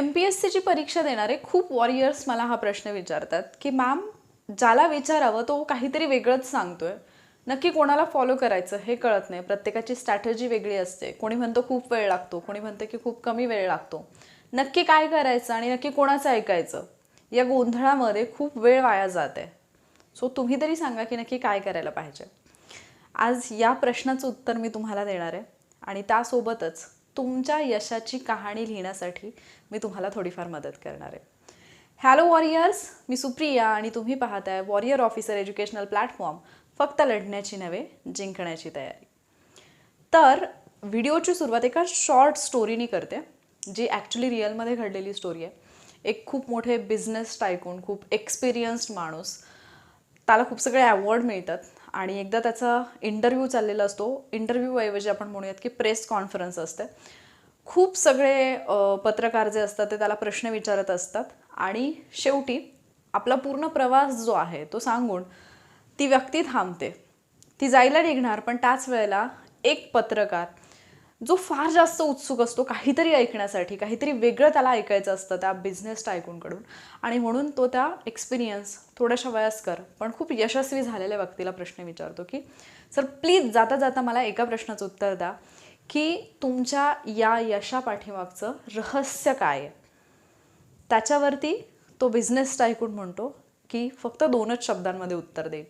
M P S सीची परीक्षा देणारे खूप वॉरियर्स मला हा प्रश्न विचारतात की मॅम ज्याला विचारावं तो काहीतरी वेगळंच सांगतोय. नक्की कोणाला फॉलो करायचं हे कळत नाही. प्रत्येकाची स्ट्रॅटजी वेगळी असते. कोणी म्हणतो खूप वेळ लागतो. कोणी म्हणतं की खूप कमी वेळ लागतो. नक्की काय करायचं आणि नक्की कोणाचं ऐकायचं? या गोंधळामध्ये खूप वेळ वाया जात. आहे सो तुम्ही तरी सांगा की नक्की काय करायला पाहिजे. आज या प्रश्नाचं उत्तर मी तुम्हाला देणार आहे आणि त्यासोबतच तुमच्या यशाची कहाणी लिहिण्यासाठी मी तुम्हाला थोडीफार मदत करणार आहे. हॅलो वॉरियर्स मी सुप्रिया आणि तुम्ही पाहताय वॉरियर ऑफिसर एज्युकेशनल प्लॅटफॉर्म फक्त लढण्याची नव्हे जिंकण्याची तयारी. तर व्हिडिओची सुरुवात एका शॉर्ट स्टोरीनी करते जी ॲक्च्युली रिअलमध्ये घडलेली स्टोरी आहे. एक खूप मोठे बिझनेस टायकून खूप एक्सपिरियन्स्ड माणूस. त्याला खूप सगळे अवॉर्ड मिळतात. आणि एकदा त्याचा इंटरव्ह्यू चाललेला असतो. इंटरव्ह्यूऐवजी आपण म्हणूयात की प्रेस कॉन्फरन्स असते. खूप सगळे पत्रकार जे असतात ते त्याला प्रश्न विचारत असतात. आणि शेवटी आपला पूर्ण प्रवास जो आहे तो सांगून ती व्यक्ती थांबते. ती जायला निघणार पण त्याच वेळेला एक पत्रकार जो फार जास्त उत्सुक असतो काहीतरी ऐकण्यासाठी काहीतरी वेगळं त्याला ऐकायचं असतं त्या बिझनेस टायकूनकडून आणि म्हणून तो त्या एक्सपिरियन्स थोड्याशा वयस्कर पण खूप यशस्वी झालेल्या व्यक्तीला प्रश्न विचारतो की सर प्लीज जाता जाता मला एका प्रश्नाचं उत्तर द्या की तुमच्या या यशापाठीमागचं रहस्य काय आहे? त्याच्यावरती तो बिझनेस टायकून म्हणतो की फक्त दोनच शब्दांमध्ये उत्तर दे.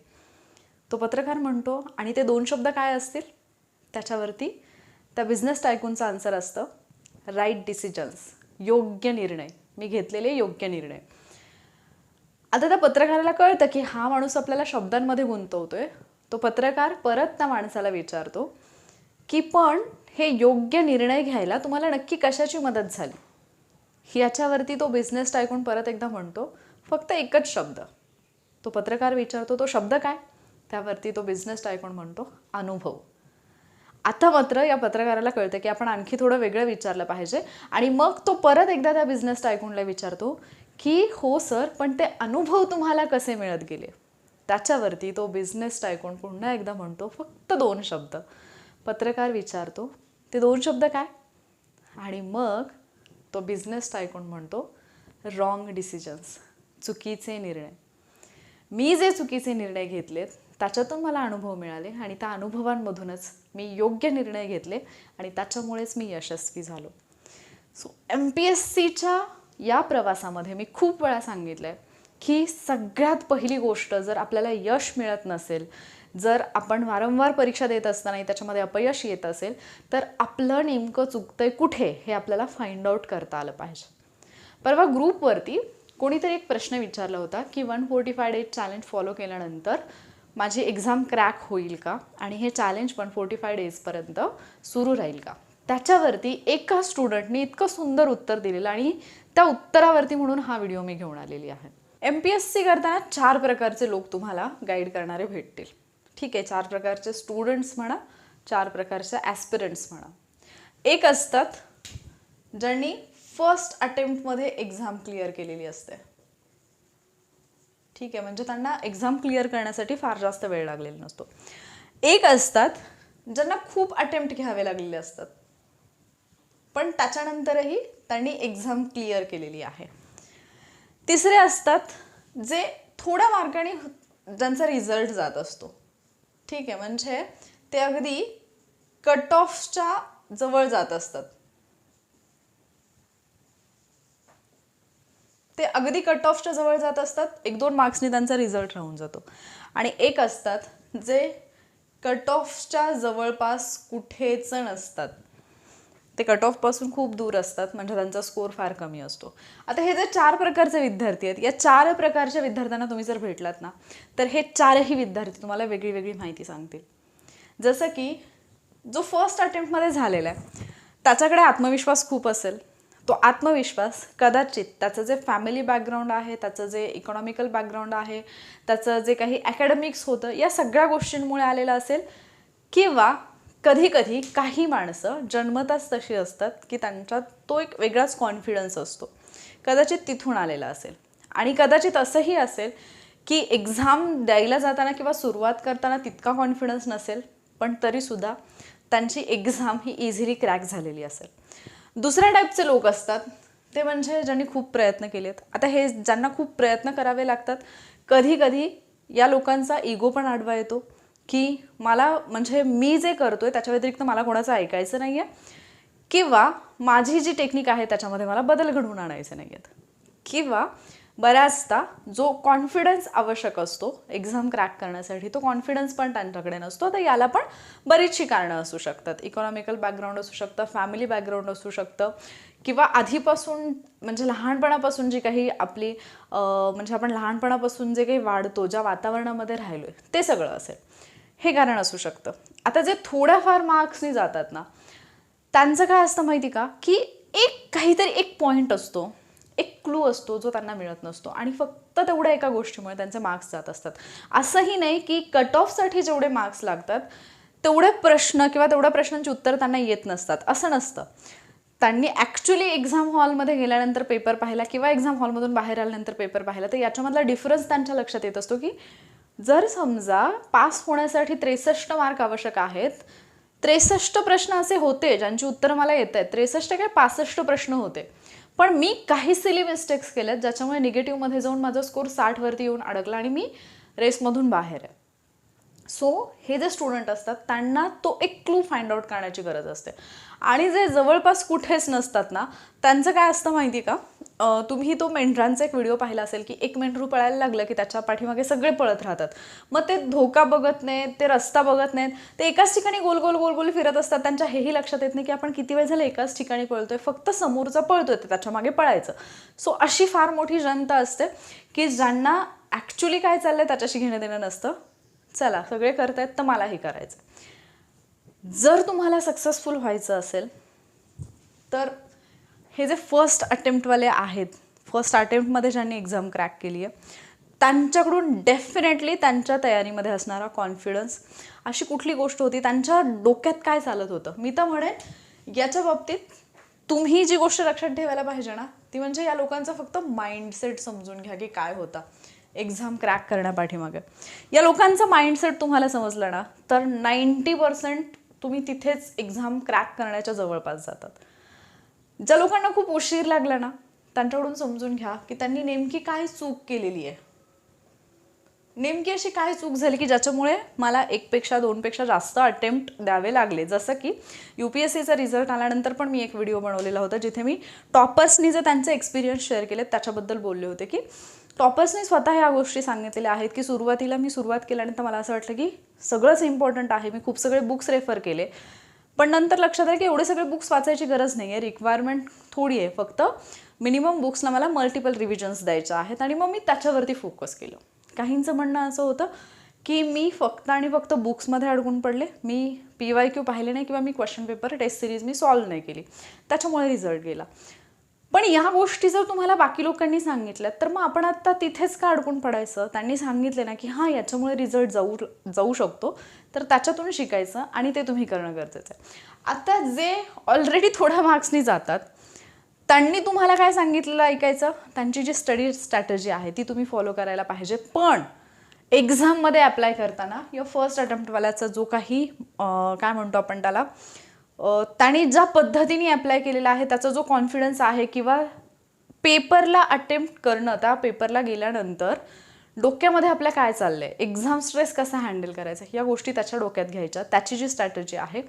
तो पत्रकार म्हणतो आणि ते दोन शब्द काय असतील? त्याच्यावरती त्या बिझनेस टायकूनचं आन्सर असतं राईट डिसिजन्स योग्य निर्णय. मी घेतलेले योग्य निर्णय. आता त्या पत्रकाराला कळतं की हा माणूस आपल्याला शब्दांमध्ये गुंतवतोय. तो पत्रकार परत त्या माणसाला विचारतो की पण हे योग्य निर्णय घ्यायला तुम्हाला नक्की कशाची मदत झाली? याच्यावरती तो बिझनेस टायकून परत एकदा म्हणतो फक्त एकच शब्द. तो पत्रकार विचारतो तो शब्द काय? त्यावरती तो बिझनेस टायकून म्हणतो अनुभव. आता मात्र या पत्रकाराला कळतं की आपण आणखी थोडं वेगळं विचारलं पाहिजे. आणि मग तो परत एकदा त्या बिझनेस टायकूनला विचारतो की हो सर पण ते अनुभव तुम्हाला कसे मिळत गेले? त्याच्यावरती तो बिझनेस टायकून पुन्हा एकदा म्हणतो फक्त दोन शब्द. पत्रकार विचारतो ते दोन शब्द काय? आणि मग तो बिझनेस टायकून म्हणतो रॉंग डिसिजन्स चुकीचे निर्णय. मी जे चुकीचे निर्णय घेतलेत त्याच्यातून मला अनुभव मिळाले आणि त्या अनुभवांमधूनच मी योग्य निर्णय घेतले आणि त्याच्यामुळेच मी यशस्वी झालो. सो एम पी एस सीच्या या प्रवासामध्ये मी खूप वेळा सांगितलं आहे की सगळ्यात पहिली गोष्ट जर आपल्याला यश मिळत नसेल जर आपण वारंवार परीक्षा देत असताना त्याच्यामध्ये अपयश येत असेल तर आपलं नेमकं चुकतंय कुठे हे आपल्याला फाइंड आउट करता आलं पाहिजे. परवा ग्रुपवरती कोणीतरी एक प्रश्न विचारला होता की one forty five days challenge follow केल्यानंतर माझी एक्झाम क्रॅक होईल का? आणि हे चॅलेंज पण फोर्टी फाय डेजपर्यंत सुरू राहील का? त्याच्यावरती एका स्टुडंटनी इतकं सुंदर उत्तर दिलेलं आणि त्या उत्तरावरती म्हणून हा व्हिडिओ मी घेऊन आलेली आहे. एम पी एस सी करताना चार प्रकारचे लोक तुम्हाला गाईड करणारे भेटतील. ठीक आहे चार प्रकारचे स्टुडंट्स म्हणा चार प्रकारच्या ॲस्पिरंट्स म्हणा. एक असतात ज्यांनी फर्स्ट अटेम्प्टमध्ये एक्झाम क्लिअर केलेली असते. ठीक आहे म्हणजे त्यांना एक्झाम क्लिअर करण्यासाठी फार जास्त वेळ लागलेला नसतो. एक असतात ज्यांना खूप अटेम्प्ट घ्यावे लागलेले असतात. पण त्याच्यानंतरही त्यांनी एक्झाम क्लिअर केलेली आहे. तिसरे असतात जे थोड्या मार्काने ज्यांचा रिझल्ट जात असतो. ठीक आहे म्हणजे ते अगदी कट ऑफच्या जवळ जात असतात. ते अगदी कट ऑफच्या जवळ जात असतात. एक दोन मार्क्सनी त्यांचा रिझल्ट राहून जातो. आणि एक असतात जे कट ऑफच्या जवळपास कुठेच नसतात ते कट ऑफपासून खूप दूर असतात म्हणजे त्यांचा स्कोर फार कमी असतो. आता हे जे चार प्रकारचे विद्यार्थी आहेत या चार प्रकारच्या विद्यार्थ्यांना तुम्ही जर भेटलात ना तर हे चारही विद्यार्थी तुम्हाला वेगळी वेगळी माहिती सांगतील. जसं की जो फर्स्ट अटेम्प्टमध्ये झालेला आहे त्याच्याकडे आत्मविश्वास खूप असेल. तो आत्मविश्वास कदाचित त्याचं जे फॅमिली बॅकग्राऊंड आहे त्याचं जे इकॉनॉमिकल बॅकग्राऊंड आहे त्याचं जे काही अकॅडमिक्स होतं या सगळ्या गोष्टींमुळे आलेलं असेल किंवा कधीकधी काही माणसं जन्मताच तशी असतात की त्यांच्यात तो एक वेगळाच कॉन्फिडन्स असतो. कदाचित तिथून आलेला असेल. आणि कदाचित असंही असेल की एक्झाम द्यायला जाताना किंवा सुरुवात करताना तितका कॉन्फिडन्स नसेल पण तरीसुद्धा त्यांची एक्झाम ही इझिली क्रॅक झालेली असेल. दुसऱ्या टाईपचे लोक असतात. ते म्हणजे ज्यांनी खूप प्रयत्न केलेत. आता हे ज्यांना खूप प्रयत्न करावे लागतात कधी कधी या लोकांचा इगो पण आडवा येतो की मला म्हणजे मी जे करतोय त्याच्या व्यतिरिक्त मला कोणाचं ऐकायचं नाही आहे किंवा माझी जी टेक्निक आहे त्याच्यामध्ये मला बदल घडवून आणायचे नाही आहेत किंवा बऱ्याचदा जो कॉन्फिडन्स आवश्यक असतो एक्झाम क्रॅक करण्यासाठी तो कॉन्फिडन्स पण त्यांच्याकडे नसतो. तर याला पण बरीचशी कारणं असू शकतात. इकॉनॉमिकल बॅकग्राऊंड असू शकतं फॅमिली बॅकग्राऊंड असू शकतं किंवा आधीपासून म्हणजे लहानपणापासून जी काही आपली म्हणजे आपण लहानपणापासून जे काही वाढतो ज्या वातावरणामध्ये राहिलो आहे ते सगळं असेल. हे कारण असू शकतं. आता जे थोड्याफार मार्क्सनी जातात ना त्यांचं काय असतं माहिती का? की एक काहीतरी एक पॉईंट असतो. एक क्लू असतो जो त्यांना मिळत नसतो. आणि फक्त तेवढ्या एका गोष्टीमुळे त्यांचे मार्क्स जात असतात. असंही नाही की कट ऑफसाठी जेवढे मार्क्स लागतात तेवढे प्रश्न किंवा तेवढ्या प्रश्नांची उत्तर त्यांना येत नसतात. असं नसतं. त्यांनी ॲक्च्युली एक्झाम हॉलमध्ये गेल्यानंतर पेपर पाहिला किंवा एक्झाम हॉलमधून बाहेर आल्यानंतर पेपर पाहिला तर याच्यामधला डिफरन्स त्यांच्या लक्षात येत असतो की जर समजा पास होण्यासाठी त्रेसष्ट मार्क आवश्यक आहेत त्रेसष्ट प्रश्न असे होते ज्यांची उत्तरं मला येत आहेत त्रेसष्ट काय पासष्ट प्रश्न होते. पण मी काही सिली मिस्टेक्स केल्यात ज्याच्यामुळे निगेटिव्हमध्ये जाऊन माझा स्कोर साठवरती येऊन अडकला आणि मी रेसमधून बाहेर आहे. सो हे जे स्टुडंट असतात त्यांना तो एक क्लू फाइंड आउट करण्याची गरज असते. आणि जे जवळपास कुठेच नसतात ना त्यांचं काय असतं माहिती का? तुम्ही तो मेंढरांचा एक व्हिडिओ पाहिला असेल की एक मेंढरू पळायला लागलं की त्याच्या पाठीमागे सगळे पळत राहतात. मग ते धोका बघत नाहीत ते रस्ता बघत नाहीत ते एकाच ठिकाणी गोल गोल गोल गोल फिरत असतात. त्यांच्या हेही लक्षात येत नाही की आपण किती वेळ झालं एकाच ठिकाणी पळतोय फक्त समोरचा पळतोय ते त्याच्यामागे पळायचं. सो अशी फार मोठी जनता असते की ज्यांना ॲक्च्युली काय चाललंय त्याच्याशी घेणं देणं नसतं. चला सगळे करतायत तर मलाही करायचं जर तुम्हाला सक्सेसफुल व्हायचं असेल तर हे जे फर्स्ट अटेम्प्टवाले आहेत फर्स्ट अटेम्प्टमध्ये ज्यांनी एक्झाम क्रॅक केली आहे त्यांच्याकडून डेफिनेटली त्यांच्या तयारीमध्ये असणारा कॉन्फिडन्स अशी कुठली गोष्ट होती त्यांच्या डोक्यात काय चालत होतं? मी तर म्हणेन याच्या बाबतीत तुम्ही जी गोष्ट लक्षात ठेवायला पाहिजे ना ती म्हणजे या लोकांचा फक्त माइंडसेट समजून घ्या की काय होता. एक्झाम क्रॅक करण्यापाठीमागे. या लोकांचा माइंडसेट तुम्हाला समजला ना तर नाईंटी पर्सेंट तुम्ही तिथेच एक्झाम क्रॅक करण्याच्या जवळपास जातात. ज्या लोकांना खूप उशीर लागला ना त्यांच्याकडून समजून घ्या की त्यांनी नेमकी काय चूक केलेली आहे. नेमकी अशी काय चूक झाली की ज्याच्यामुळे मला एकपेक्षा दोनपेक्षा जास्त अटेम्प्ट द्यावे लागले? जसं की यू पी एस सीचा रिझल्ट आल्यानंतर पण मी एक व्हिडिओ बनवलेला होता जिथे मी टॉपर्सनी जे त्यांचे एक्सपिरियन्स शेअर केले त्याच्याबद्दल बोलले होते की टॉपर्सनी स्वतः ह्या गोष्टी सांगितलेल्या आहेत की सुरुवातीला मी सुरुवात केल्यानंतर मला असं वाटलं की सगळंच इम्पॉर्टंट आहे. मी खूप सगळे बुक्स रेफर केले. पण नंतर लक्षात आलं की एवढे सगळे बुक्स वाचायची गरज नाही आहे रिक्वायरमेंट थोडी आहे. फक्त मिनिमम बुक्सला मला मल्टिपल रिव्हिजन्स द्यायच्या आहेत आणि मग मी त्याच्यावरती फोकस केलं. काहींचं म्हणणं असं होतं की मी फक्त आणि फक्त बुक्समध्ये अडकून पडले. मी पी वाय क्यू पाहिले नाही किंवा मी क्वेश्चन पेपर टेस्ट सिरीज मी सॉल्व्ह नाही केली. त्याच्यामुळे रिझल्ट गेला. पण या गोष्टी जर तुम्हाला बाकी लोकांनी सांगितल्यात तर मग आपण आता तिथेच का अडकून पडायचं? त्यांनी सांगितले ना की हां याच्यामुळे रिझल्ट जाऊ जाऊ शकतो. तर त्याच्यातून शिकायचं आणि ते तुम्ही करणं गरजेचं आहे. आता जे ऑलरेडी थोड्या मार्क्सनी जातात त्यांनी तुम्हाला काय सांगितलेलं ऐकायचं? त्यांची जी स्टडी स्ट्रॅटजी आहे ती तुम्ही फॉलो करायला पाहिजे. पण एक्झाममध्ये अप्लाय करताना या फर्स्ट अटेम्प्टवाल्याचा जो काही काय म्हणतो आपण त्याला त्याने ज्या पद्धतीने अप्लाय केलेला आहे त्याचा जो कॉन्फिडन्स आहे किंवा पेपरला अटेम्प्ट करणं त्या पेपरला गेल्यानंतर डोक्यामध्ये आपल्या काय चाललं आहे एक्झाम स्ट्रेस कसा हँडल करायचा? या गोष्टी त्याच्या डोक्यात घ्यायच्या. त्याची जी स्ट्रॅटजी आहे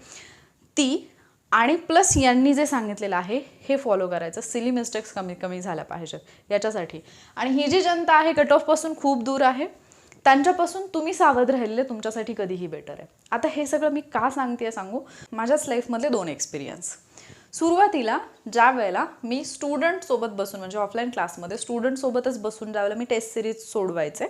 ती आणि प्लस यांनी जे सांगितलेलं आहे हे फॉलो करायचं. सिली मिस्टेक्स कमी कमी झाल्या पाहिजेत याच्यासाठी. आणि ही जी जनता आहे कट ऑफपासून खूप दूर आहे. त्यांच्यापासून तुम्ही सावध राहिलेले तुमच्यासाठी कधीही बेटर आहे. आता हे सगळं मी का सांगते सांगू? माझ्याच लाईफमधले दोन एक्सपिरियन्स सुरुवातीला ज्या वेळेला मी स्टुडंट सोबत बसून म्हणजे ऑफलाईन क्लासमध्ये स्टुडंट सोबतच बसून ज्या वेळेला मी टेस्ट सिरीज सोडवायचे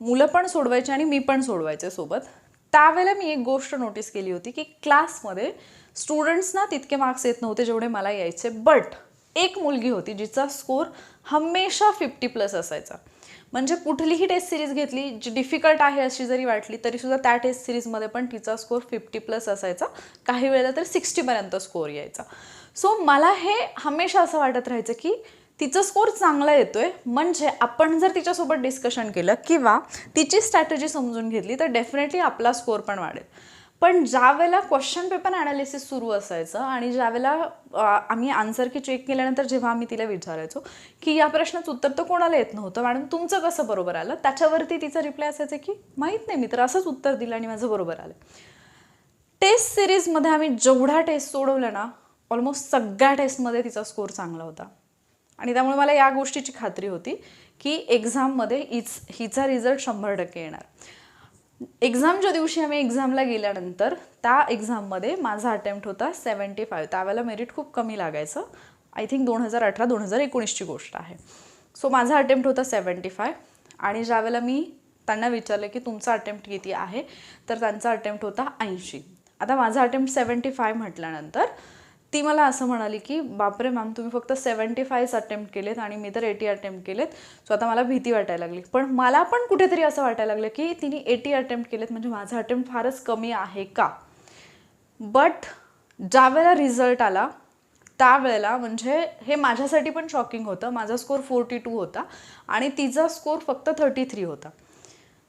मुलं पण सोडवायचे आणि मी पण सोडवायचे सोबत त्यावेळेला मी एक गोष्ट नोटीस केली होती की क्लासमध्ये स्टुडंट्सना तितके मार्क्स येत नव्हते जेवढे मला यायचे. बट एक मुलगी होती जिचा स्कोर हमेशा फिफ्टी प्लस असायचा. म्हणजे कुठलीही टेस्ट सिरीज घेतली जी डिफिकल्ट आहे अशी जरी वाटली तरीसुद्धा त्या टेस्ट सिरीजमध्ये पण तिचा स्कोर फिफ्टी प्लस असायचा. काही वेळेला तर सिक्स्टीपर्यंत स्कोर यायचा. सो मला हे हमेशा असं वाटत राहायचं की तिचा स्कोर चांगला येतोय. म्हणजे आपण जर तिच्यासोबत डिस्कशन केलं किंवा तिची स्ट्रॅटेजी समजून घेतली तर डेफिनेटली आपला स्कोर पण वाढेल. पण ज्या वेळेला क्वेश्चन पेपर ॲनालिसिस सुरू असायचं आणि ज्या वेळेला आम्ही आन्सर की चेक केल्यानंतर जेव्हा आम्ही तिला विचारायचो की या प्रश्नाचं उत्तर तर कोणाला येत नव्हतं मॅडम तुमचं कसं बरोबर आलं? त्याच्यावरती तिचं रिप्लाय असायचं की माहीत नाही मी तर असंच उत्तर दिलं आणि माझं बरोबर आलं. टेस्ट सिरीजमध्ये आम्ही जेवढा टेस्ट सोडवलं ना ऑलमोस्ट सगळ्या टेस्टमध्ये तिचा स्कोर चांगला होता. आणि त्यामुळे मला या गोष्टीची खात्री होती की एक्झाममध्ये हिच हिचा रिझल्ट शंभर टक्के येणार. एक्झामच्या दिवशी आम्ही एक्झामला गेल्यानंतर त्या एक्झाममध्ये माझा अटेम्प्ट होता सेवन्टी फाईव्ह त्यावेळेला मेरिट खूप कमी लागायचं. आय थिंक दोन हजार अठरा दोन हजार एकोणीसची गोष्ट आहे. सो माझा अटेम्प्ट होता सेवन्टी फाय आणि ज्यावेळेला मी त्यांना विचारलं की तुमचा अटेम्प्ट किती आहे तर त्यांचा अटेम्प्ट होता ऐंशी. आता माझा अटेम्प्ट सेवन्टी फाय म्हटल्यानंतर ती मला असं म्हणाली की बापरे मॅम तुम्ही फक्त सेवन्टी फायच अटेम्प्ट केलेत आणि मी तर एटी अटेम्प्ट केलेत. सो आता मला भीती वाटायला लागली. पण मला पण कुठेतरी असं वाटायला लागलं की तिने एटी अटेम्प्ट केलेत म्हणजे माझा अटेम्प्ट फारच कमी आहे का? बट ज्यावेळेला रिझल्ट आला त्यावेळेला म्हणजे हे माझ्यासाठी पण शॉकिंग होतं. माझा स्कोर फोर्टी टू होता आणि तिचा स्कोर फक्त थर्टी थ्री होता.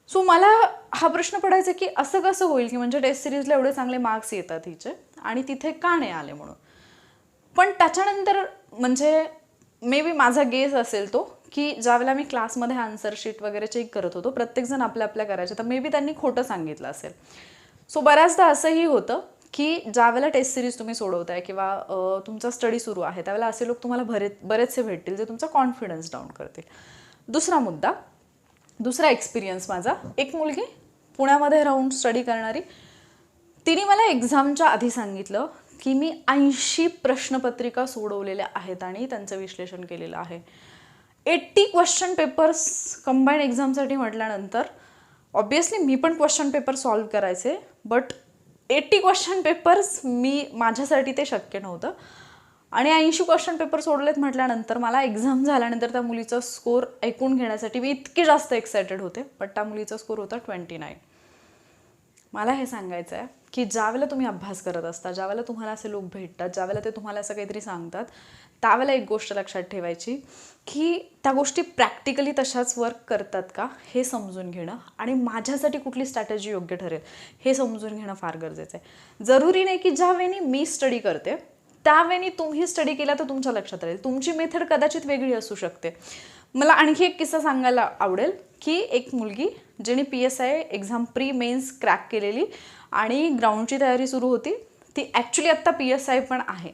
सो मला हा प्रश्न पडायचा की असं कसं होईल की म्हणजे टेस्ट सिरीजला एवढे चांगले मार्क्स येतात हिचे आणि तिथे का नाही आले म्हणून? पण त्याच्यानंतर म्हणजे मे बी माझा गेज असेल तो की ज्यावेळेला मी क्लासमध्ये आन्सर शीट वगैरे चेक करत होतो प्रत्येकजण आपल्या आपल्या करायचे. तर मे बी त्यांनी खोटं सांगितलं असेल. सो बऱ्याचदा असंही होतं की ज्यावेळेला टेस्ट सिरीज तुम्ही सोडवताय किंवा तुमचा स्टडी सुरू आहे त्यावेळेला असे लोक तुम्हाला बरे बरेचसे भेटतील जे तुमचा कॉन्फिडन्स डाऊन करतील. दुसरा मुद्दा दुसरा एक्सपिरियन्स माझा एक मुलगी पुण्यामध्ये राहून स्टडी करणारी. तिने मला एक्झामच्या आधी सांगितलं की मी ऐंशी प्रश्नपत्रिका सोडवलेल्या आहेत आणि त्यांचं विश्लेषण केलेलं आहे. एट्टी क्वेश्चन पेपर्स कंबाईंड एक्झामसाठी म्हटल्यानंतर ऑब्वियसली मी पण क्वेश्चन पेपर सॉल्व करायचे बट एट्टी क्वेश्चन पेपर्स मी माझ्यासाठी ते शक्य नव्हतं. आणि ऐंशी क्वेश्चन पेपर सोडलेत म्हटल्यानंतर मला एक्झाम झाल्यानंतर त्या मुलीचा स्कोर ऐकून घेण्यासाठी मी इतके जास्त एक्सायटेड होते बट त्या मुलीचा स्कोर होता ट्वेंटी नाईन मला हे सांगायचं आहे की ज्यावेळेला तुम्ही अभ्यास करत असता ज्यावेळेला तुम्हाला असे लोक भेटतात ज्यावेळेला ते तुम्हाला असं काहीतरी सांगतात त्यावेळेला एक गोष्ट लक्षात ठेवायची की त्या गोष्टी प्रॅक्टिकली तशाच वर्क करतात का हे समजून घेणं आणि माझ्यासाठी कुठली स्ट्रॅटेजी योग्य ठरेल हे समजून घेणं फार गरजेचं आहे. जरुरी नाही की ज्यावेळी मी स्टडी करते त्यावेळी तुम्ही स्टडी केला तर तुमच्या लक्षात राहील. तुमची मेथड कदाचित वेगळी असू शकते. मला आणखी एक किस्सा सांगायला आवडेल की एक मुलगी जिने P S I exam pre mains crack केलेली आणि ग्राउंडची तयारी सुरू होती. ती ॲक्च्युली आत्ता पी एस आय पण आहे.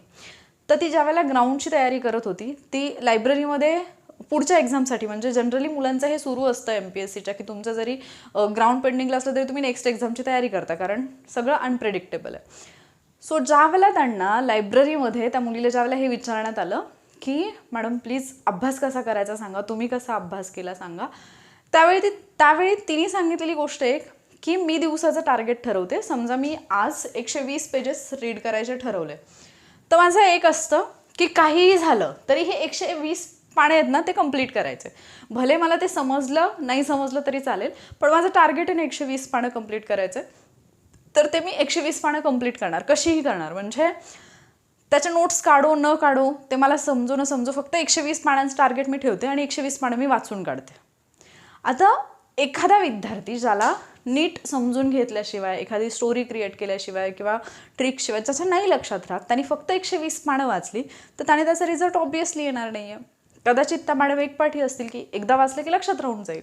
तर ती ज्यावेळेला ग्राउंडची तयारी करत होती ती लायब्ररीमध्ये पुढच्या एक्झामसाठी म्हणजे जनरली मुलांचं हे सुरू असतं एम पी एस सीच्या की तुमचं जरी ग्राउंड पेंडिंगला असलं तरी तुम्ही नेक्स्ट एक्झामची तयारी करता कारण सगळं अनप्रेडिक्टेबल आहे. सो ज्यावेळेला त्यांना लायब्ररीमध्ये त्या मुलीला ज्यावेळेला हे विचारण्यात आलं की मॅडम प्लीज अभ्यास कसा करायचा सांगा तुम्ही कसा अभ्यास केला सांगा. त्यावेळी ती त्यावेळी तिने सांगितलेली गोष्ट एक की मी दिवसाचं टार्गेट ठरवते. समजा मी आज एकशे वीस पेजेस रीड करायचे ठरवले. तर माझं एक असतं की काहीही झालं तरी हे एकशे वीस पाने आहेत ना ते कंप्लीट करायचे. भले मला ते समजलं नाही समजलं तरी चालेल पण माझं टार्गेट आहे ना एकशे वीस पानं कंप्लीट करायचं. तर ते मी एकशे वीस पानं कंप्लीट करणार. कशीही करणार. म्हणजे त्याच्या नोट्स काढो न काढो ते मला समजू न समजू फक्त एकशे वीस पानांचं टार्गेट मी ठेवते आणि एकशे वीस पानं मी वाचून काढते. आता एखादा विद्यार्थी ज्याला नीट समजून घेतल्याशिवाय एखादी स्टोरी क्रिएट केल्याशिवाय किंवा ट्रिकशिवाय त्याचं नाही लक्षात राहत त्यांनी फक्त एकशे वीस पानं वाचली तर त्याने त्याचा रिझल्ट ऑब्वियसली येणार नाही आहे कदाचित त्या मॅडम एक पाठी असतील की एकदा वाचलं की लक्षात राहून जाईल.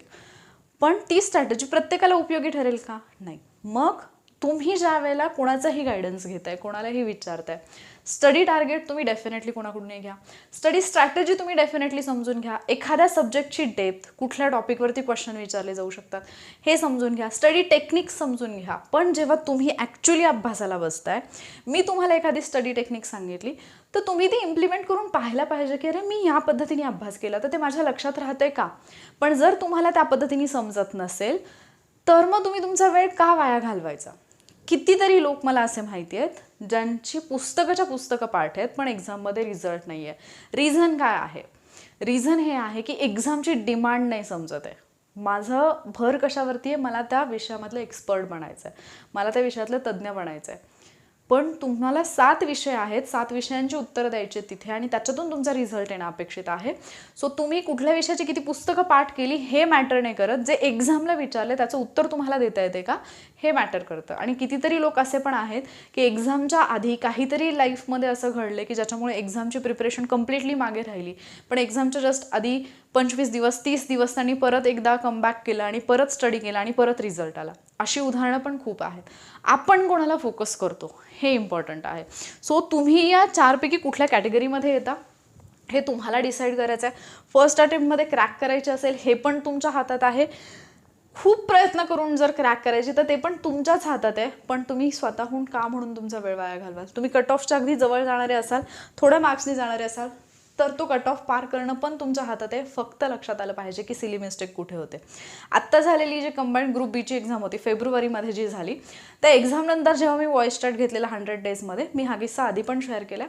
पण ती स्ट्रॅटेजी प्रत्येकाला उपयोगी ठरेल का? नाही. मग तुम्ही ज्या वेळेला कोणाचाही गायडन्स घेताय कोणालाही विचारताय स्टडी टार्गेट तुम्ही डेफिनेटली कोणाकडूनही घ्या. स्टडी स्ट्रॅटेजी तुम्ही डेफिनेटली समजून घ्या. एखाद्या सब्जेक्टची डेप्थ कुठल्या टॉपिकवरती क्वेश्चन विचारले जाऊ शकतात हे समजून घ्या. स्टडी टेक्निक समजून घ्या. पण जेव्हा तुम्ही ॲक्च्युली अभ्यासाला बसताय मी तुम्हाला एखादी स्टडी टेक्निक सांगितली तर तुम्ही ती इम्प्लिमेंट करून पाहायला पाहिजे की अरे मी या पद्धतीने अभ्यास केला तर ते माझ्या लक्षात राहतंय का? पण जर तुम्हाला त्या पद्धतीने समजत नसेल तर मग तुम्ही तुमचा वेळ का वाया घालवायचा? कितीतरी लोक मला असे माहिती आहेत ज्यांची पुस्तकाच्या पुस्तकं पाठ आहेत पण एक्झाममध्ये रिझल्ट नाही आहे रिझन काय आहे? रिझन हे आहे की एक्झामची डिमांड नाही समजत आहे. माझं भर कशावरती आहे? मला त्या विषयामधलं एक्सपर्ट बनायचं आहे मला त्या विषयातलं तज्ज्ञ बनायचं आहे पण तुम्हाला सात विषय आहेत सात विषयांची उत्तरं द्यायची आहेत तिथे आणि त्याच्यातून तुमचा रिझल्ट येणं अपेक्षित आहे. सो तुम्ही कुठल्या विषयाची किती पुस्तकं पाठ केली हे मॅटर नाही करत. जे एक्झामला विचारले त्याचं उत्तर तुम्हाला देता येते का हे मॅटर करतं. आणि कितीतरी लोक असे पण आहेत की एक्झामच्या आधी काहीतरी लाईफमध्ये असं घडलं की ज्याच्यामुळे एक्झामची प्रिपरेशन कम्प्लिटली मागे राहिली. पण एक्झामच्या जस्ट आधी पंचवीस दिवस तीस दिवस त्यांनी परत एकदा कमबॅक केलं आणि परत स्टडी केला आणि परत रिझल्ट आला. अशी उदाहरणं पण खूप आहेत. आपण कोणाला फोकस करतो? हे इम्पॉर्टंट आहे. सो तुम्ही या चारपैकी कुठल्या कॅटेगरीमध्ये येता? हे तुम्हाला डिसाईड करायचं आहे फर्स्ट अटेम्प्टमध्ये क्रॅक करायचे असेल हे पण तुमच्या हातात आहे. खूप प्रयत्न करून जर क्रॅक करायचे तर ते पण तुमच्याच हातात आहे. पण तुम्ही स्वतःहून का म्हणून तुमचा वेळ वाया घालवाल? तुम्ही कट ऑफच्या अगदी जवळ जाणारे असाल थोड्या मार्क्सनी जाणारे असाल तर तो कट ऑफ पार करणं पण तुमच्या हातात आहे. फक्त लक्षात आलं पाहिजे की सिली मिस्टेक कुठे होते. आत्ता झालेली जी कंबाईंड ग्रुप बीची एक्झाम होती फेब्रुवारीमध्ये जी झाली त्या एक्झामनंतर जेव्हा मी वॉइस स्टार्ट घेतलेला हंड्रेड डेजमध्ये मी हा किस्सा आधी पण शेअर केला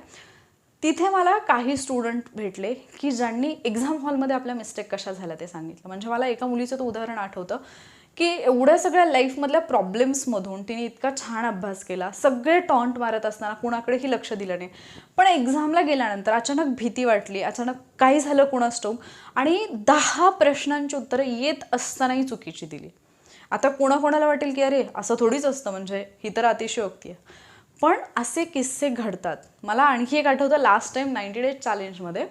तिथे मला काही स्टुडंट भेटले की ज्यांनी एक्झाम हॉलमध्ये आपल्या मिस्टेक कशा झाल्या ते सांगितलं. म्हणजे मला एका मुलीचं तो उदाहरण आठवतं. की एवढ्या सगळ्या लाईफमधल्या प्रॉब्लेम्समधून तिने इतका छान अभ्यास केला. सगळे टॉन्ट मारत असताना कुणाकडेही लक्ष दिलं नाही. पण एक्झामला गेल्यानंतर अचानक भीती वाटली. अचानक काही झालं कुणास आणि दहा प्रश्नांची उत्तरं येत असतानाही चुकीची दिली. आता कोणाकोणाला वाटेल की अरे असं थोडीच असतं म्हणजे ही तर अतिशयोक्ती आहे. पण असे किस्से घडतात. मला आणखी एक आठवतं लास्ट टाइम नाईन्टी डेज चॅलेंजमध्ये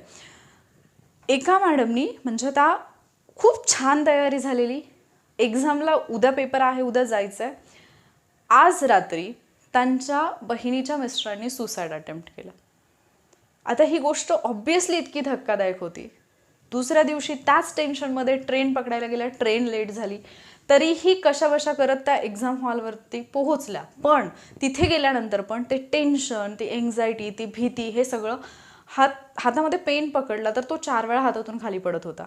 एका मॅडमनी म्हणजे त्या खूप छान तयारी झालेली. एक्झामला उद्या पेपर आहे उद्या जायचं आहे आज रात्री त्यांच्या बहिणीच्या मिस्टरांनी सुसाईड अटेम्प्ट केला. आता ही गोष्ट ऑब्वियसली इतकी धक्कादायक होती. दुसऱ्या दिवशी त्याच टेन्शनमध्ये ट्रेन पकडायला गेल्या ट्रेन लेट झाली. तरीही कशाबशा करत त्या एक्झाम हॉलवरती पोहोचल्या. पण तिथे गेल्यानंतर पण ते टेन्शन ती एन्झायटी ती भीती हे सगळं हात हातामध्ये पेन पकडला तर तो चार वेळा हातातून खाली पडत होता.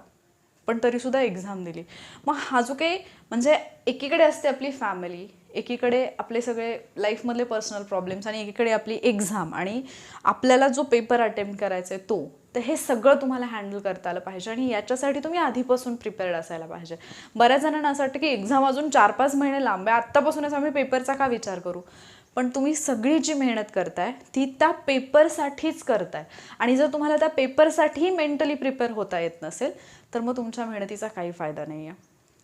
पण तरीसुद्धा एक्झाम दिली. मग हा जो काही म्हणजे एकीकडे असते आपली फॅमिली एकीकडे आपले सगळे लाईफमधले पर्सनल प्रॉब्लेम्स आणि एकीकडे आपली एक्झाम आणि आपल्याला जो पेपर अटेम्प्ट करायचा आहे तो तर हे सगळं तुम्हाला हँडल करता आलं पाहिजे आणि याच्यासाठी तुम्ही आधीपासून प्रिपेअर्ड असायला पाहिजे. बऱ्याच जणांना असं वाटतं की एक्झाम अजून चार पाच महिने लांब आहे आत्तापासूनच आम्ही पेपरचा का विचार करू? पण तुम्ही सगळी जी मेहनत करताय ती त्या पेपरसाठीच करताय. आणि जर तुम्हाला त्या पेपरसाठी मेंटली प्रिपेअर होता येत नसेल तर मग तुमच्या मेहनतीचा काही फायदा नाही आहे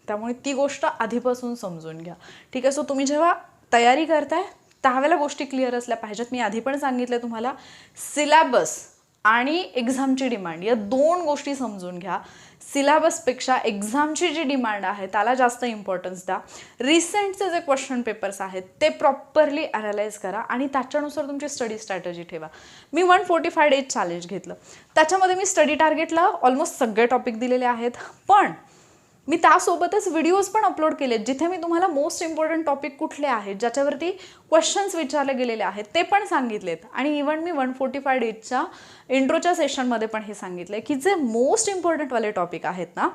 त्यामुळे ती गोष्ट आधीपासून समजून घ्या. ठीक आहे सो तुम्ही जेव्हा तयारी करताय त्यावेळेला गोष्टी क्लिअर असल्या पाहिजेत. मी आधी पण सांगितलं तुम्हाला सिलॅबस आणि एक्झामची डिमांड या दोन गोष्टी समजून घ्या. सिलॅबसपेक्षा एक्झामची जी डिमांड आहे त्याला जास्त इम्पॉर्टन्स द्या. रिसेंटचे जे क्वेश्चन पेपर्स आहेत ते प्रॉपरली ॲनालाइज करा आणि त्याच्यानुसार तुमची स्टडी स्ट्रॅटजी ठेवा. मी one forty five days challenge घेतलं. त्याच्यामध्ये मी स्टडी टार्गेटला ऑलमोस्ट सगळे टॉपिक दिलेले आहेत. पण मी त्यासोबतच व्हिडिओज पण अपलोड केलेत जिथे मी तुम्हाला मोस्ट इम्पॉर्टंट टॉपिक कुठले आहेत ज्याच्यावरती क्वेश्चन्स विचारले गेलेले आहेत ते पण सांगितलेत. आणि इवन मी वन फोर्टी फाय डेजच्या इंट्रोच्या सेशनमध्ये पण हे सांगितलं की जे मोस्ट इम्पॉर्टंटवाले टॉपिक आहेत ना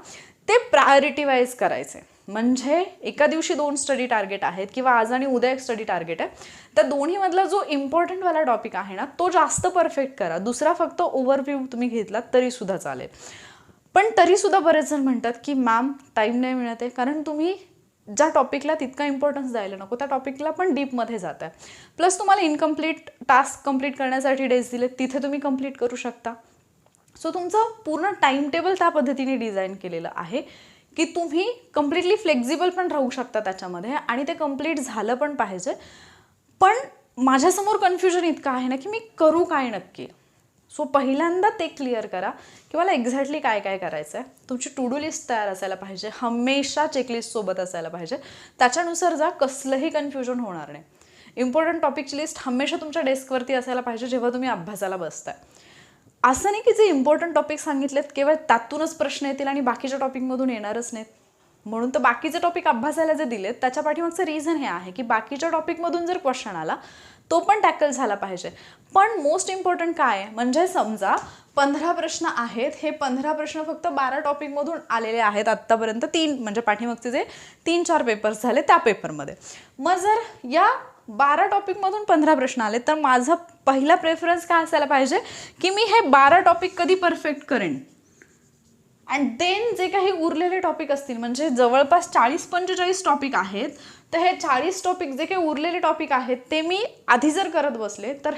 ते प्रायोरिटी वाईज करायचे. म्हणजे एका दिवशी दोन स्टडी टार्गेट आहेत किंवा आज आणि उद्या एक स्टडी टार्गेट आहे त्या दोन्हीमधला जो इम्पॉर्टंटवाला टॉपिक आहे ना तो जास्त परफेक्ट करा. दुसरा फक्त ओव्हरव्ह्यू तुम्ही घेतलात तरीसुद्धा चालेल. पण तरीसुद्धा बरेच जण म्हणतात की मॅम टाईम नाही मिळत आहे. कारण तुम्ही ज्या टॉपिकला तितका इम्पॉर्टन्स द्यायला नको त्या टॉपिकला पण डीपमध्ये जात आहे प्लस तुम्हाला इनकम्प्लीट टास्क कंप्लीट करण्यासाठी डेज दिले तिथे तुम्ही कंप्लीट करू शकता. सो तुमचं पूर्ण टाईम टेबल त्या पद्धतीने डिझाईन केलेलं आहे की तुम्ही कम्प्लिटली फ्लेक्झिबल पण राहू शकता त्याच्यामध्ये आणि ते कंप्लीट झालं पण पाहिजे. पण माझ्यासमोर कन्फ्युजन इतकं आहे ना की मी करू काय नक्की? सो पहिल्यांदा ते क्लिअर करा की मला एक्झॅक्टली काय काय करायचं आहे तुमची टू डू लिस्ट तयार असायला पाहिजे. हमेशा चेकलिस्टसोबत असायला पाहिजे. त्याच्यानुसार जा कसलंही कन्फ्युजन होणार नाही. इम्पॉर्टंट टॉपिकची लिस्ट हमेशा तुमच्या डेस्कवरती असायला पाहिजे जेव्हा तुम्ही अभ्यासाला बसताय. असं नाही की जे इम्पॉर्टंट टॉपिक सांगितलेत केवळ त्यातूनच प्रश्न येतील आणि बाकीच्या टॉपिकमधून येणारच नाहीत. म्हणून तर बाकीचे टॉपिक अभ्यासाला जे दिलेत त्याच्या पाठीमागचं रिझन हे आहे की बाकीच्या टॉपिकमधून जर क्वेश्चन आला तो पण टॅकल झाला पाहिजे. पण मोस्ट इम्पॉर्टंट काय आहे? म्हणजे समजा पंधरा प्रश्न आहेत हे पंधरा प्रश्न फक्त बारा टॉपिकमधून आलेले आहेत आत्तापर्यंत. तीन म्हणजे पाठीमागचे जे तीन चार पेपर्स झाले त्या पेपरमध्ये मग जर या बारा टॉपिकमधून पंधरा प्रश्न आले तर माझा पहिला प्रेफरन्स काय असायला पाहिजे? की मी हे बारा टॉपिक कधी परफेक्ट करेन? अँड देन जे काही उरलेले टॉपिक असतील म्हणजे जवळपास चाळीस पंचेचाळीस टॉपिक आहेत तर हे चाळीस टॉपिक जे काही उरलेले टॉपिक आहेत ते मी आधी जर करत बसले तर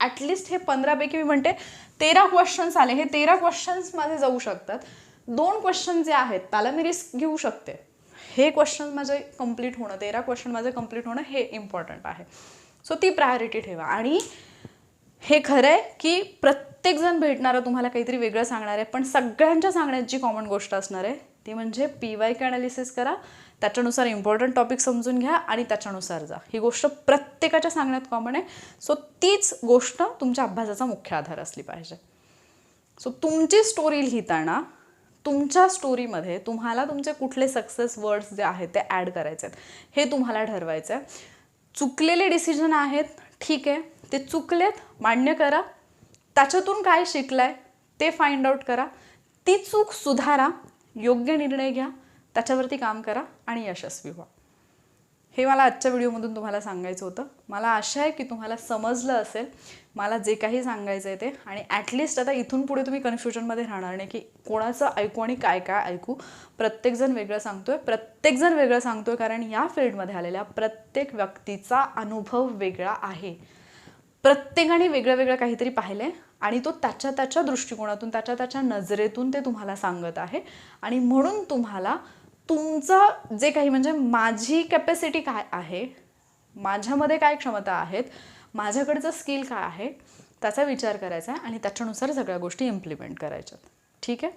ॲटलिस्ट हे पंधरापैकी मी म्हणते तेरा क्वेश्चन्स आले. हे तेरा क्वेश्चन्स माझे जाऊ शकतात. दोन क्वेश्चन जे आहेत त्याला मी रिस्क घेऊ शकते. हे क्वेश्चन माझे कंप्लीट होणं तेरा क्वेश्चन माझे कंप्लीट होणं हे इम्पॉर्टंट आहे. सो ती प्रायोरिटी ठेवा. आणि हे खरं आहे की प्रत्येकजण भेटणारं तुम्हाला काहीतरी वेगळं सांगणार आहे पण सगळ्यांच्या सांगण्याची कॉमन गोष्ट असणार आहे ती म्हणजे पी वाय के अनालिसिस करा. त्याच्यानुसार इम्पॉर्टंट टॉपिक समजून घ्या आणि त्याच्यानुसार जा. ही गोष्ट प्रत्येकाच्या सांगण्यात कॉमन आहे. सो तीच गोष्ट तुमच्या अभ्यासाचा मुख्य आधार असली पाहिजे. सो तुमची स्टोरी लिहिताना तुमच्या स्टोरीमध्ये तुम्हाला तुमचे कुठले सक्सेस वर्ड्स जे आहेत ते ॲड करायचे आहेत हे तुम्हाला ठरवायचं आहे चुकलेले डिसिजन आहेत ठीक आहे. ते चुकलेत मान्य करा. त्याच्यातून काय शिकलं आहे ते फाइंड आउट करा. ती चूक सुधारा योग्य निर्णय घ्या. त्याच्यावरती काम करा आणि यशस्वी व्हा. हे मला आजच्या व्हिडिओमधून तुम्हाला सांगायचं होतं. मला आशा आहे की तुम्हाला समजलं असेल. मला जे काही सांगायचं आहे ते. आणि ॲटलिस्ट आता इथून पुढे तुम्ही कन्फ्युजनमध्ये राहणार नाही की कोणाचं ऐकू आणि काय काय ऐकू. प्रत्येकजण वेगळं सांगतो आहे प्रत्येकजण वेगळं सांगतो आहे कारण या फील्डमध्ये आलेल्या प्रत्येक व्यक्तीचा अनुभव वेगळा आहे. प्रत्येकाने वेगळं वेगळं काहीतरी पाहिलं आहे आणि तो त्याच्या त्याच्या दृष्टिकोनातून त्याच्या त्याच्या नजरेतून ते तुम्हाला सांगत आहे. आणि म्हणून तुम्हाला तुमचं जे काही म्हणजे माझी कॅपॅसिटी काय आहे माझ्यामध्ये काय क्षमता आहेत माझ्याकडचं स्किल काय आहे त्याचा विचार करायचा आहे आणि त्याच्यानुसार सगळ्या गोष्टी इम्प्लिमेंट करायच्यात. ठीक आहे?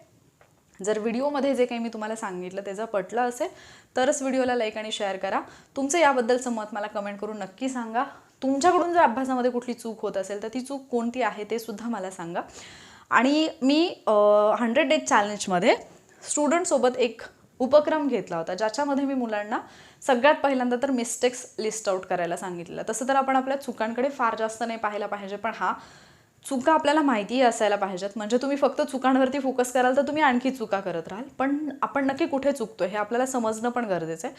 जर व्हिडिओमध्ये जे काही मी तुम्हाला सांगितलं त्याचं पटलं असेल तरच व्हिडिओला लाईक आणि शेअर करा. तुमचं याबद्दलचं मत मला कमेंट करून नक्की सांगा. तुमच्याकडून जर अभ्यासामध्ये कुठली चूक होत असेल तर ती चूक कोणती आहे ते सुद्धा मला सांगा. आणि मी हंड्रेड डेज चॅलेंजमध्ये स्टुडंटसोबत एक उपक्रम घेतला होता ज्याच्यामध्ये मी मुलांना सगळ्यात पहिल्यांदा तर मिस्टेक्स लिस्ट आउट करायला सांगितलेलं. तसं तर आपण आपल्या चुकांकडे फार जास्त नाही पाहायला पाहिजे पण हा चुका आपल्याला माहितीही असायला पाहिजेत. म्हणजे तुम्ही फक्त चुकांवरती फोकस कराल तर तुम्ही आणखी चुका करत राहाल. पण आपण नक्की कुठे चुकतो हे आपल्याला समजणं पण गरजेचं आहे.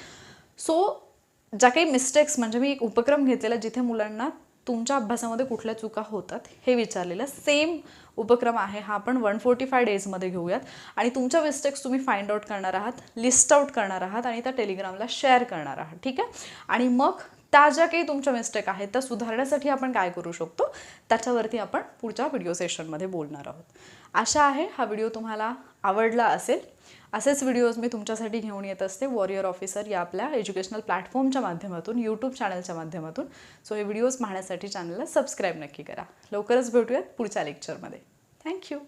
सो ज्या काही मिस्टेक्स म्हणजे मी एक उपक्रम घेतलेला जिथे मुलांना तुमच्या अभ्यासामध्ये कुठल्या चुका होतात हे विचारलेलं सेम उपक्रम आहे. हा आपण वन फोर्टी फाय डेजमध्ये घेऊयात. आणि तुमच्या मिस्टेक्स तुम्ही फाइंड आउट करणार आहात लिस्ट आउट करणार आहात आणि त्या टेलिग्रामला शेअर करणार आहात. ठीक आहे? आणि मग त्या ज्या काही तुमच्या मिस्टेक आहेत त्या सुधारण्यासाठी आपण काय करू शकतो? त्याच्यावरती आपण पुढच्या व्हिडिओ सेशनमध्ये बोलणार आहोत. आशा आहे. हा व्हिडिओ तुम्हाला आवडला असेल असेच व्हिडिओज मी तुमच्यासाठी घेऊन येत असते. वॉरियर ऑफिसर या आपल्या एज्युकेशनल प्लॅटफॉर्मच्या माध्यमातून यूट्यूब चॅनलच्या माध्यमातून. सो हे व्हिडिओज पाहण्यासाठी चॅनलला सबस्क्राईब नक्की करा. लवकरच भेटूयात पुढच्या लेक्चरमध्ये थँक्यू